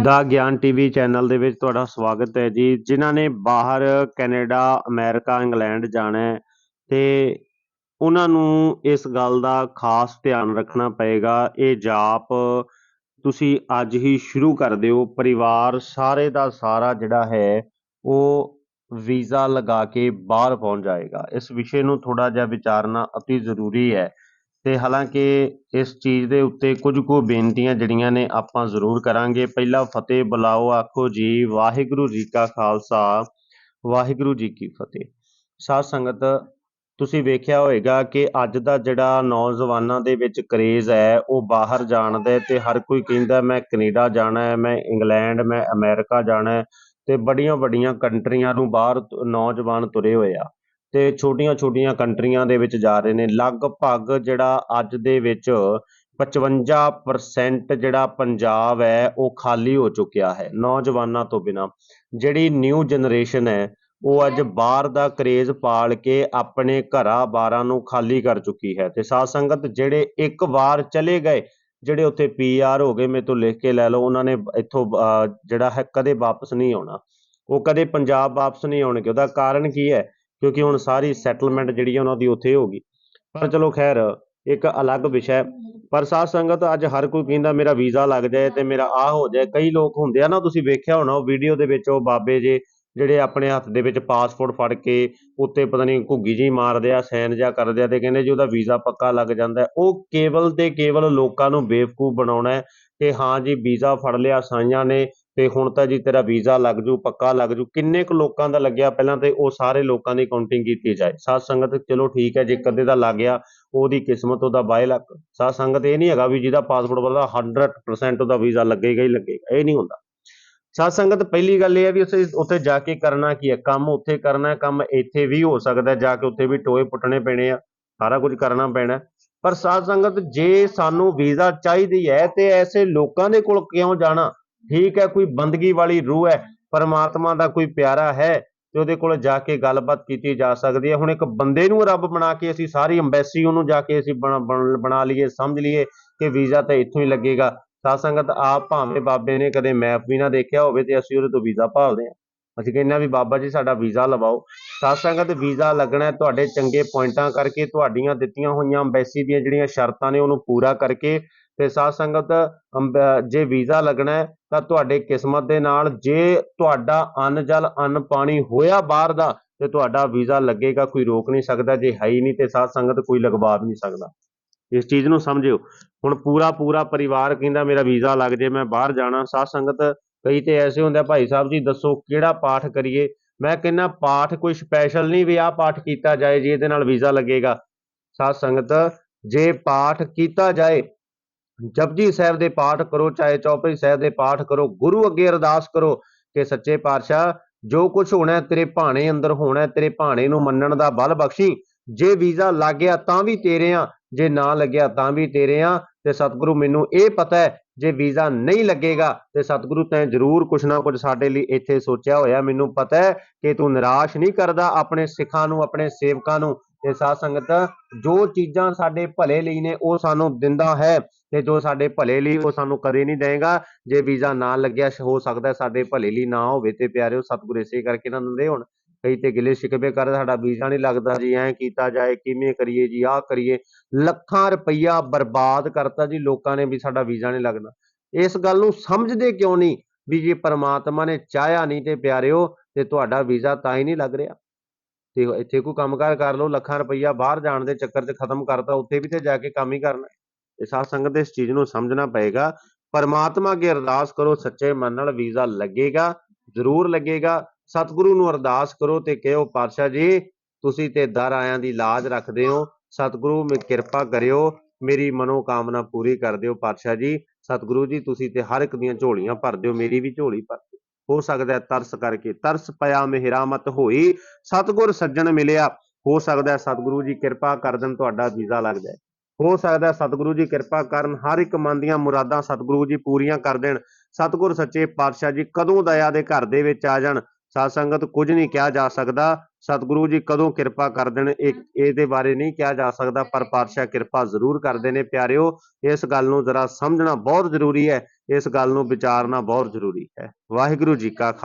ਦਾ ਗਿਆਨ TV channel ਦੇ ਵਿੱਚ ਤੁਹਾਡਾ ਸਵਾਗਤ ਹੈ ਜੀ। ਜਿਨ੍ਹਾਂ ਨੇ ਬਾਹਰ ਕੈਨੇਡਾ ਅਮਰੀਕਾ ਇੰਗਲੈਂਡ ਜਾਣਾ ਹੈ ਤੇ ਉਹਨਾਂ ਨੂੰ ਇਸ ਗੱਲ ਦਾ ਖਾਸ ਧਿਆਨ ਰੱਖਣਾ ਪਏਗਾ। ਇਹ ਜਾਪ ਤੁਸੀਂ ਅੱਜ ਹੀ ਸ਼ੁਰੂ ਕਰ ਦਿਓ। ਪਰਿਵਾਰ ਸਾਰੇ ਦਾ ਸਾਰਾ ਜਿਹੜਾ ਹੈ ਉਹ ਵੀਜ਼ਾ ਲਗਾ ਕੇ ਬਾਹਰ ਪਹੁੰਚ ਜਾਏਗਾ। ਇਸ ਵਿਸ਼ੇ ਨੂੰ ਥੋੜਾ ਜਿਹਾ ਵਿਚਾਰਨਾ ਅਤੀ ਜ਼ਰੂਰੀ ਹੈ। ਤੇ ਹਾਲਾਂਕਿ ਇਸ ਚੀਜ਼ ਦੇ ਉੱਤੇ ਕੁਝ ਕੁ ਬੇਨਤੀਆਂ ਜਿਹੜੀਆਂ ਨੇ ਆਪਾਂ ਜ਼ਰੂਰ ਕਰਾਂਗੇ। ਪਹਿਲਾ ਫਤਿਹ ਬੁਲਾਓ, ਆਖੋ ਜੀ, ਵਾਹਿਗੁਰੂ ਜੀ ਕਾ ਖਾਲਸਾ, ਵਾਹਿਗੁਰੂ ਜੀ ਕੀ ਫਤਿਹ। ਸਾਧ ਸੰਗਤ, ਤੁਸੀਂ ਵੇਖਿਆ ਹੋਵੇਗਾ ਕਿ ਅੱਜ ਦਾ ਜਿਹੜਾ ਨੌਜਵਾਨਾਂ ਦੇ ਵਿੱਚ ਕਰੇਜ਼ ਹੈ, ਉਹ ਬਾਹਰ ਜਾਣ ਦਾ ਹੈ ਤੇ ਹਰ ਕੋਈ ਕਹਿੰਦਾ, ਮੈਂ ਕੈਨੇਡਾ ਜਾਣਾ ਹੈ, ਮੈਂ ਇੰਗਲੈਂਡ, ਮੈਂ ਅਮਰੀਕਾ ਜਾਣਾ ਹੈ। ਤੇ ਬੜੀਆਂ ਵੱਡੀਆਂ ਕੰਟਰੀਆਂ ਨੂੰ ਬਾਹਰ ਨੌਜਵਾਨ ਤੁਰੇ ਹੋਏ ਆ। ਤੇ ਛੋਟੀਆਂ-ਛੋਟੀਆਂ ਕੰਟਰੀਆਂ ਦੇ ਵਿੱਚ ਜਾ ਰਹੇ ਨੇ। ਲਗਭਗ ਜਿਹੜਾ ਅੱਜ ਦੇ ਵਿੱਚ 55% ਜਿਹੜਾ ਪੰਜਾਬ ਹੈ, ਉਹ ਖਾਲੀ ਹੋ ਚੁੱਕਿਆ ਹੈ, ਨੌਜਵਾਨਾਂ ਤੋਂ ਬਿਨਾ। ਜਿਹੜੀ ਨਿਊ ਜਨਰੇਸ਼ਨ ਹੈ, ਉਹ ਅੱਜ ਬਾਹਰ ਦਾ ਕਰੇਜ਼ ਪਾਲ ਕੇ ਆਪਣੇ ਘਰਾਂ ਬਾਰਾਂ ਨੂੰ ਖਾਲੀ ਕਰ ਚੁੱਕੀ ਹੈ। ਤੇ ਸਾਧ ਸੰਗਤ ਜਿਹੜੇ ਇੱਕ ਵਾਰ ਚਲੇ ਗਏ, ਜਿਹੜੇ ਉੱਥੇ ਪੀਆਰ ਹੋ ਗਏ, ਮੇਰੇ ਤੋਂ ਲਿਖ ਕੇ ਲੈ ਲਓ, ਉਹਨਾਂ ਨੇ ਇੱਥੋਂ ਜਿਹੜਾ ਹੈ, ਕਦੇ ਵਾਪਸ ਨਹੀਂ ਆਉਣਾ। ਉਹ ਕਦੇ ਪੰਜਾਬ ਵਾਪਸ ਨਹੀਂ ਆਉਣਗੇ। ਉਹਦਾ ਕਾਰਨ ਕੀ ਹੈ? ਕਿਉਂਕਿ ਹੁਣ ਸਾਰੀ ਸੈਟਲਮੈਂਟ ਜਿਹੜੀ ਹੈ ਉਹਨਾਂ ਦੀ ਉੱਥੇ ਹੋ ਗਈ। ਪਰ ਚਲੋ ਖੈਰ, ਇੱਕ ਅਲੱਗ ਵਿਸ਼ਾ ਹੈ। ਪਰ ਸਾਧ ਸੰਗਤ ਅੱਜ ਹਰ ਕੋਈ ਕਹਿੰਦਾ, ਮੇਰਾ ਵੀਜ਼ਾ ਲੱਗ ਜਾਏ ਤੇ ਮੇਰਾ ਆ ਹੋ ਜਾਏ। ਕਈ ਲੋਕ ਹੁੰਦੇ ਆ ਨਾ, ਤੁਸੀਂ ਵੇਖਿਆ ਹੋਣਾ, ਉਹ ਵੀਡੀਓ ਦੇ ਵਿੱਚ ਉਹ ਬਾਬੇ ਜੇ ਜਿਹੜੇ ਆਪਣੇ ਹੱਥ ਦੇ ਵਿੱਚ ਪਾਸਪੋਰਟ ਫੜ ਕੇ ਉੱਤੇ ਪਤਾ ਨਹੀਂ ਘੁੱਗੀ ਜੀ ਮਾਰਦੇ ਆ ਸਾਈਨ ਜਿਹਾ ਕਰਦੇ ਆ ਤੇ ਕਹਿੰਦੇ ਜੀ ਉਹਦਾ ਵੀਜ਼ਾ ਪੱਕਾ ਲੱਗ ਜਾਂਦਾ ਉਹ ਕੇਵਲ ਤੇ ਕੇਵਲ ਲੋਕਾਂ ਨੂੰ ਬੇਵਕੂਫ ਬਣਾਉਣਾ ਹੈ ਕਿ ਹਾਂ ਜੀ, ਵੀਜ਼ਾ ਫੜ ਲਿਆ, ਸਾਈਆਂ ਨੇ ਤੇ ਹੁਣ ਤਾਂ ਜੀ ਤੇਰਾ ਵੀਜ਼ਾ ਲੱਗ ਜੂ, ਪੱਕਾ ਲੱਗ ਜੂ, ਕਿੰਨੇ ਕੁ ਲੋਕਾਂ ਦਾ ਲੱਗਿਆ ਪਹਿਲਾਂ ਤੇ ਉਹ ਸਾਰੇ ਲੋਕਾਂ ਦੀ ਕਾਊਂਟਿੰਗ ਕੀਤੀ ਜਾਏ। ਸਾਧ ਸੰਗਤ ਚਲੋ ਠੀਕ ਹੈ, ਜੇ ਕਦੇ ਦਾ ਲੱਗ ਗਿਆ, ਉਹਦੀ ਕਿਸਮਤ, ਉਹਦਾ ਬਾਏ ਲੱਕ ਸਾਧ ਸੰਗਤ ਇਹ ਨਹੀਂ ਹੈਗਾ ਵੀ ਜਿਹਦਾ ਪਾਸਪੋਰਟ ਬਣਦਾ 100% ਉਹਦਾ ਵੀਜ਼ਾ ਲੱਗੇਗਾ ਹੀ ਲੱਗੇਗਾ, ਇਹ ਨਹੀਂ ਹੁੰਦਾ। ਸਾਧ ਸੰਗਤ ਪਹਿਲੀ ਗੱਲ ਇਹ ਹੈ ਵੀ ਅਸੀਂ ਉੱਥੇ ਜਾ ਕੇ ਕਰਨਾ ਕੀ ਹੈ? ਕੰਮ ਉੱਥੇ ਕਰਨਾ ਕੰਮ ਇੱਥੇ ਵੀ ਹੋ ਸਕਦਾ ਜਾ ਕੇ ਉੱਥੇ ਵੀ ਟੋਏ ਪੁੱਟਣੇ ਪੈਣੇ ਆ, ਸਾਰਾ ਕੁਝ ਕਰਨਾ ਪੈਣਾ ਪਰ ਸਾਧ ਸੰਗਤ ਜੇ ਸਾਨੂੰ ਵੀਜ਼ਾ ਚਾਹੀਦੀ ਹੈ ਤੇ ਐਸੇ ਲੋਕਾਂ ਦੇ ਕੋਲ ਕਿਉਂ ਜਾਣਾ? ਠੀਕ ਹੈ, ਕੋਈ ਬੰਦਗੀ ਵਾਲੀ ਰੂਹ ਹੈ, ਪਰਮਾਤਮਾ ਦਾ ਕੋਈ ਪਿਆਰਾ ਹੈ ਤੇ ਉਹਦੇ ਕੋਲ ਜਾ ਕੇ ਗੱਲਬਾਤ ਕੀਤੀ ਜਾ ਸਕਦੀ ਹੈ। ਹੁਣ ਇੱਕ ਬੰਦੇ ਨੂੰ ਰੱਬ ਬਣਾ ਕੇ ਅਸੀਂ ਸਾਰੀ ਅੰਬੈਸੀ ਉਹਨੂੰ ਜਾ ਕੇ ਅਸੀਂ ਬਣਾ- ਬਣ- ਬਣਾ ਲਈਏ, ਸਮਝ ਲਈਏ ਕਿ ਵੀਜ਼ਾ ਤਾਂ ਇੱਥੋਂ ਹੀ ਲੱਗੇਗਾ। ਸਾਧ ਸੰਗਤ ਆਪ ਭਾਵੇਂ ਬਾਬੇ ਨੇ ਕਦੇ ਮੈਪ ਵੀ ਨਾ ਦੇਖਿਆ ਹੋਵੇ ਤੇ ਅਸੀਂ ਉਹਦੇ ਤੋਂ ਵੀਜ਼ਾ ਭਾਲਦੇ ਹਾਂ। ਅਸੀਂ ਕਹਿੰਦੇ ਹਾਂ ਵੀ ਬਾਬਾ ਜੀ ਸਾਡਾ ਵੀਜ਼ਾ ਲਵਾਓ। ਸਾਧ ਸੰਗਤ ਵੀਜ਼ਾ ਲੱਗਣਾ ਤੁਹਾਡੇ ਚੰਗੇ ਪੁਆਇੰਟਾਂ ਕਰਕੇ, ਤੁਹਾਡੀਆਂ ਦਿੱਤੀਆਂ ਹੋਈਆਂ ਅੰਬੈਸੀ ਦੀਆਂ ਜਿਹੜੀਆਂ ਸ਼ਰਤਾਂ ਨੇ ਉਹਨੂੰ ਪੂਰਾ ਕਰਕੇ ਤੇ ਸਾਧ ਸੰਗਤ, ਅੰਬ- ਜੇ ਵੀਜ਼ਾ ਲੱਗਣਾ ਹੈ, ਤਾਂ ਤੁਹਾਡੇ ਕਿਸਮਤ ਦੇ ਨਾਲ ਜੇ ਤੁਹਾਡਾ ਅੰਨ ਜਲ, ਅੰਨ ਪਾਣੀ ਹੋਇਆ ਬਾਹਰ ਦਾ, ਤੇ ਤੁਹਾਡਾ ਵੀਜ਼ਾ ਲੱਗੇਗਾ, ਕੋਈ ਰੋਕ ਨਹੀਂ ਸਕਦਾ, ਜੇ ਹੈ ਹੀ ਨਹੀਂ ਤੇ ਸਾਧ ਸੰਗਤ ਕੋਈ ਲਗਵਾ ਵੀ ਨਹੀਂ ਸਕਦਾ। ਇਸ ਚੀਜ਼ ਨੂੰ ਸਮਝਿਓ। ਹੁਣ ਪੂਰਾ ਪੂਰਾ ਪਰਿਵਾਰ ਕਹਿੰਦਾ ਮੇਰਾ ਵੀਜ਼ਾ ਲੱਗ ਜੇ, ਮੈਂ ਬਾਹਰ ਜਾਣਾ। ਸਾਧ ਸੰਗਤ ਕਈ ਤੇ ਐਸੇ ਹੁੰਦੇ ਭਾਈ ਸਾਹਿਬ ਜੀ, ਦੱਸੋ ਕਿਹੜਾ ਪਾਠ ਕਰੀਏ? ਮੈਂ ਕਹਿੰਦਾ ਪਾਠ ਕੋਈ ਸਪੈਸ਼ਲ ਨਹੀਂ ਵੀ ਆਹ ਪਾਠ ਕੀਤਾ ਜਾਏ, ਜੀ ਇਹਦੇ ਨਾਲ ਵੀਜ਼ਾ ਲੱਗੇਗਾ। ਸਾਧ ਸੰਗਤ, ਜੇ ਪਾਠ ਕੀਤਾ ਜਾਏ ਜਪਜੀ ਸਾਹਿਬ ਦੇ ਪਾਠ ਕਰੋ, ਚਾਹੇ ਚੌਪਈ ਸਾਹਿਬ ਦੇ ਪਾਠ ਕਰੋ, ਗੁਰੂ ਅੱਗੇ ਅਰਦਾਸ ਕਰੋ ਕਿ ਸੱਚੇ ਪਾਤਸ਼ਾਹ, ਜੋ ਕੁਝ ਹੋਣਾ ਤੇਰੇ ਭਾਣੇ ਅੰਦਰ ਹੋਣਾ ਤੇਰੇ ਭਾਣੇ ਨੂੰ ਮੰਨਣ ਦਾ ਬਲ ਬਖਸ਼ੀ। ਜੇ ਵੀਜ਼ਾ ਲੱਗ ਗਿਆ ਤਾਂ ਵੀ ਤੇਰੇ ਆ ਜੇ ਨਾ ਲੱਗਿਆ ਤਾਂ ਵੀ ਤੇਰੇ ਆ ਤੇ ਸਤਿਗੁਰੂ, ਮੈਨੂੰ ਇਹ ਪਤਾ ਹੈ, ਜੇ ਵੀਜ਼ਾ ਨਹੀਂ ਲੱਗੇਗਾ, ਤੇ ਸਤਿਗੁਰੂ ਤੈਂ ਜ਼ਰੂਰ ਕੁਛ ਨਾ ਕੁਛ ਸਾਡੇ ਲਈ ਇੱਥੇ ਸੋਚਿਆ ਹੋਇਆ। ਮੈਨੂੰ ਪਤਾ ਹੈ ਕਿ ਤੂੰ ਨਿਰਾਸ਼ ਨਹੀਂ ਕਰਦਾ ਆਪਣੇ ਸਿੱਖਾਂ ਨੂੰ, ਆਪਣੇ ਸੇਵਕਾਂ ਨੂੰ। ਤੇ ਸਾਧ ਸੰਗਤ, ਜੋ ਚੀਜ਼ਾਂ ਸਾਡੇ ਭਲੇ ਲਈ ਨੇ, ਉਹ ਸਾਨੂੰ ਦਿੰਦਾ ਹੈ। ਤੇ ਜੋ ਸਾਡੇ ਭਲੇ ਲਈ ਉਹ ਸਾਨੂੰ ਕਦੇ ਨਹੀਂ ਦੇਗਾ ਜੇ ਵੀਜ਼ਾ ਨਾ ਲੱਗਿਆ ਹੋ ਸਕਦਾ ਸਾਡੇ ਭਲੇ ਲਈ ਨਾ ਹੋਵੇ ਤੇ ਪਿਆਰਿਓ, ਸਤਿਗੁਰ ਇਸੇ ਕਰਕੇ ਨਾ ਦਿੰਦੇ ਹੁਣ ਕਈ ਤੇ ਗਿਲੇ ਸ਼ਿਕਵੇ ਕਰ ਸਾਡਾ ਵੀਜ਼ਾ ਨਹੀਂ ਲੱਗਦਾ ਜੀ, ਐਂ ਕੀਤਾ ਜਾਏ, ਕਿਵੇਂ ਕਰੀਏ ਜੀ, ਆਹ ਕਰੀਏ। ਲੱਖਾਂ ਰੁਪਈਆ ਬਰਬਾਦ ਕਰਤਾ ਜੀ, ਲੋਕਾਂ ਨੇ ਵੀ ਸਾਡਾ ਵੀਜ਼ਾ ਨਹੀਂ ਲੱਗਦਾ ਇਸ ਗੱਲ ਨੂੰ ਸਮਝਦੇ ਕਿਉਂ ਨਹੀਂ ਵੀ ਜੇ ਪਰਮਾਤਮਾ ਨੇ ਚਾਹਿਆ ਨਹੀਂ ਤੇ ਪਿਆਰਿਓ, ਤੇ ਤੁਹਾਡਾ ਵੀਜ਼ਾ ਤਾਂ ਹੀ ਨਹੀਂ ਲੱਗ ਰਿਹਾ। ਤੇ ਇੱਥੇ ਕੋਈ ਕੰਮਕਾਰ ਕਰ ਲਓ, ਲੱਖਾਂ ਰੁਪਈਆ ਬਾਹਰ ਜਾਣ ਦੇ ਚੱਕਰ 'ਚ ਖਤਮ ਕਰਤਾ, ਉੱਥੇ ਵੀ ਤੇ ਜਾ ਕੇ ਕੰਮ ਹੀ ਕਰਨਾ। ਹੈ। ਸਾਧ ਸੰਗਤ ਇਸ ਚੀਜ਼ ਨੂੰ ਸਮਝਣਾ ਪਏਗਾ। ਪਰਮਾਤਮਾ ਅੱਗੇ ਅਰਦਾਸ ਕਰੋ, ਸੱਚੇ ਮਨ ਨਾਲ ਵੀਜ਼ਾ ਲੱਗੇਗਾ, ਜ਼ਰੂਰ ਲੱਗੇਗਾ। ਸਤਿਗੁਰੂ ਨੂੰ ਅਰਦਾਸ ਕਰੋ ਤੇ ਕਹੋ ਪਾਤਸ਼ਾਹ ਜੀ, ਤੁਸੀਂ ਤੇ ਦਰ ਆਇਆਂ ਦੀ ਲਾਜ ਰੱਖਦੇ ਹੋ। ਸਤਿਗੁਰੂ, ਮੇ ਕਿਰਪਾ ਕਰਿਓ, ਮੇਰੀ ਮਨੋ ਕਾਮਨਾ ਪੂਰੀ ਕਰ ਦਿਓ। ਪਾਤਸ਼ਾਹ ਜੀ, ਸਤਿਗੁਰੂ ਜੀ, ਤੁਸੀਂ ਤੇ ਹਰ ਇੱਕ ਦੀਆਂ ਝੋਲੀਆਂ ਭਰ ਦਿਓ, ਮੇਰੀ ਵੀ ਝੋਲੀ ਭਰ ਦਿਓ। ਹੋ ਸਕਦਾ ਤਰਸ ਕਰਕੇ, ਤਰਸ ਪਿਆ ਮਿਹਰਾਮਤ ਹੋਈ, ਸਤਿਗੁਰ ਸੱਜਣ ਮਿਲਿਆ। ਹੋ ਸਕਦਾ ਸਤਿਗੁਰੂ ਜੀ, ਕਿਰਪਾ ਕਰ ਦੇਣ, ਤੁਹਾਡਾ ਵੀਜ਼ਾ ਲੱਗ ਜਾਏ। ਹੋ ਸਕਦਾ ਸਤਿਗੁਰੂ ਜੀ ਕਿਰਪਾ ਕਰਨ ਹਰ ਇੱਕ ਮਨ ਦੀਆਂ ਮੁਰਾਦਾਂ ਸਤਿਗੁਰੂ ਜੀ ਪੂਰੀਆਂ ਕਰ ਦੇਣ। ਸਤਿਗੁਰ ਸੱਚੇ ਪਾਤਸ਼ਾਹ ਜੀ ਕਦੋਂ ਦਇਆ ਦੇ ਘਰ ਦੇ ਵਿੱਚ ਆ ਜਾਣ ਸਾਧ ਸੰਗਤ ਕੁਝ ਨਹੀਂ ਕਿਹਾ ਜਾ ਸਕਦਾ। ਸਤਿਗੁਰੂ ਜੀ ਕਦੋਂ ਕਿਰਪਾ ਕਰ ਦੇਣ, ਇਹ ਇਹਦੇ ਬਾਰੇ ਨਹੀਂ ਕਿਹਾ ਜਾ ਸਕਦਾ, ਪਰ ਪਾਤਸ਼ਾਹ ਕਿਰਪਾ ਜ਼ਰੂਰ ਕਰਦੇ ਨੇ ਪਿਆਰਿਓ, ਇਸ ਗੱਲ ਨੂੰ ਜ਼ਰਾ ਸਮਝਣਾ ਬਹੁਤ ਜ਼ਰੂਰੀ ਹੈ, ਇਸ ਗੱਲ ਨੂੰ ਵਿਚਾਰਨਾ ਬਹੁਤ ਜ਼ਰੂਰੀ ਹੈ। ਵਾਹਿਗੁਰੂ ਜੀ ਕਾ ਖਾਲਸਾ